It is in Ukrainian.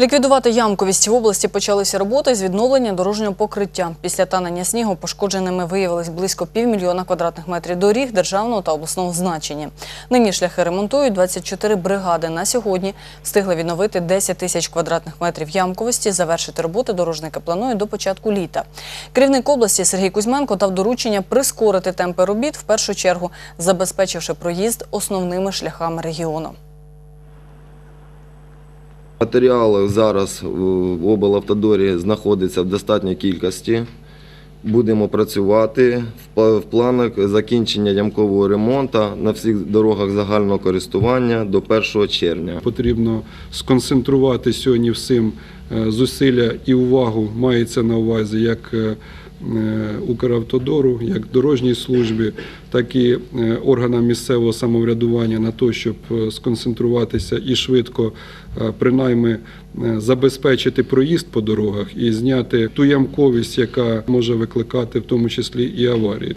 Ліквідувати ямковість в області почалися роботи з відновлення дорожнього покриття. Після танення снігу пошкодженими виявилось близько півмільйона квадратних метрів доріг державного та обласного значення. Нині шляхи ремонтують 24 бригади. На сьогодні встигли відновити 10 тисяч квадратних метрів ямковості. Завершити роботи дорожники планують до початку літа. Керівник області Сергій Кузьменко дав доручення прискорити темпи робіт, в першу чергу забезпечивши проїзд основними шляхами регіону. Матеріали зараз в облавтодорі знаходиться в достатній кількості. Будемо працювати в планах закінчення ямкового ремонту на всіх дорогах загального користування до 1 червня. Потрібно сконцентрувати сьогодні всім е, зусилля і увагу мається на увазі як е, е, Укравтодору, як дорожній службі, так і органам місцевого самоврядування на те, щоб сконцентруватися і швидко, принаймні, забезпечити проїзд по дорогах і зняти ту ямковість, яка може викликати в тому числі і аварії.